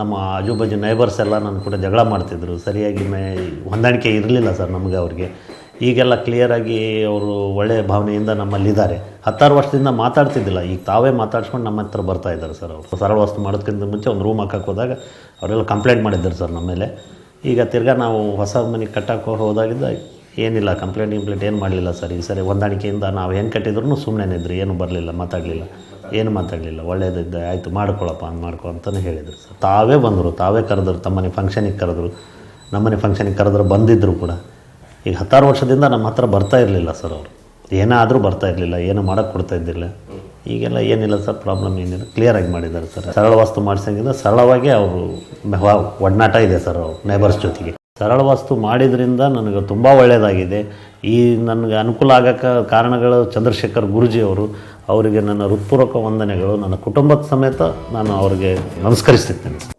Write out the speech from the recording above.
ನಮ್ಮ ಆಜುಬಾಜು ನೈಬರ್ಸ್ ಎಲ್ಲ ನನ್ನ ಕೂಡ ಜಗಳ ಮಾಡ್ತಿದ್ರು. ಸರಿಯಾಗಿ ಮೇ ಹೊಂದಾಣಿಕೆ ಇರಲಿಲ್ಲ ಸರ್ ನಮಗೆ ಅವ್ರಿಗೆ. ಈಗೆಲ್ಲ ಕ್ಲಿಯರಾಗಿ ಅವರು ಒಳ್ಳೆಯ ಭಾವನೆಯಿಂದ ನಮ್ಮಲ್ಲಿದ್ದಾರೆ. ಹತ್ತಾರು ವರ್ಷದಿಂದ ಮಾತಾಡ್ತಿದ್ದಿಲ್ಲ. ಈಗ ತಾವೇ ಮಾತಾಡ್ಸ್ಕೊಂಡು ನಮ್ಮ ಹತ್ರ ಬರ್ತಾ ಇದ್ದಾರೆ ಸರ್ ಅವರು. ಸರಳ ವಸ್ತು ಮಾಡೋದಕ್ಕಿಂತ ಮುಂಚೆ ಒಂದು ರೂಮ್ ಹಾಕಕ್ಕೆ ಹೋದಾಗ ಅವರೆಲ್ಲ ಕಂಪ್ಲೇಂಟ್ ಮಾಡಿದ್ದಾರೆ ಸರ್ ನಮ್ಮ ಮೇಲೆ. ಈಗ ತಿರ್ಗಾ ನಾವು ಹೊಸ ಮನೆ ಕಟ್ಟಕ್ಕೆ ಹೋದಾಗಿದ್ದ ಏನಿಲ್ಲ ಕಂಪ್ಲೇಂಟ್ ಇಂಪ್ಲೇಂಟ್ ಏನು ಮಾಡಲಿಲ್ಲ ಸರ್. ಈ ಸರಿ ಹೊಂದಾಣಿಕೆಯಿಂದ ನಾವು ಹೆಂಗೆ ಕಟ್ಟಿದ್ರು ಸುಮ್ಮನೆ ಇದ್ರಿ ಏನು ಬರಲಿಲ್ಲ, ಮಾತಾಡಲಿಲ್ಲ. ಏನು ಮಾತಾಡಲಿಲ್ಲ ಒಳ್ಳೇದಿದ್ದ ಆಯಿತು, ಮಾಡ್ಕೊಳಪ್ಪ ಅಂತ ಮಾಡ್ಕೊ ಅಂತಲೇ ಹೇಳಿದರು ಸರ್. ತಾವೇ ಬಂದರು, ತಾವೇ ಕರೆದ್ರು, ತಮ್ಮನೆ ಫಂಕ್ಷನಿಗೆ ಕರೆದ್ರು, ನಮ್ಮನೆ ಫಂಕ್ಷನಿಗೆ ಕರೆದ್ರು ಬಂದಿದ್ದರು ಕೂಡ. ಈಗ ಹತ್ತಾರು ವರ್ಷದಿಂದ ನಮ್ಮ ಹತ್ರ ಬರ್ತಾ ಇರಲಿಲ್ಲ ಸರ್ ಅವರು. ಏನಾದರೂ ಬರ್ತಾ ಇರಲಿಲ್ಲ, ಏನು ಮಾಡೋಕ್ಕೆ ಕೊಡ್ತಾ ಇದ್ದಿಲ್ಲ. ಈಗೆಲ್ಲ ಏನಿಲ್ಲ ಸರ್ ಪ್ರಾಬ್ಲಮ್ ಏನಿಲ್ಲ. ಕ್ಲಿಯರಾಗಿ ಮಾಡಿದ್ದಾರೆ ಸರ್. ಸರಳ ವಾಸ್ತು ಮಾಡಿಸಂಗಿಲ್ಲ ಸರಳವಾಗಿ ಅವರು ಒಡನಾಟ ಇದೆ ಸರ್ ಅವ್ರು ನೇಬರ್ಸ್ ಜೊತೆಗೆ. ಸರಳ ವಸ್ತು ಮಾಡಿದ್ರಿಂದ ನನಗೆ ತುಂಬ ಒಳ್ಳೆಯದಾಗಿದೆ ಈ ನನಗೆ ಅನುಕೂಲ ಆಗೋಕ್ಕೆ ಕಾರಣಗಳು ಚಂದ್ರಶೇಖರ್ ಗುರುಜಿ ಅವರು, ಅವರಿಗೆ ನನ್ನ ಹೃತ್ಪೂರ್ವಕ ವಂದನೆಗಳು. ನನ್ನ ಕುಟುಂಬದ ಸಮೇತ ನಾನು ಅವರಿಗೆ ನಮಸ್ಕರಿಸುತ್ತೇನೆ.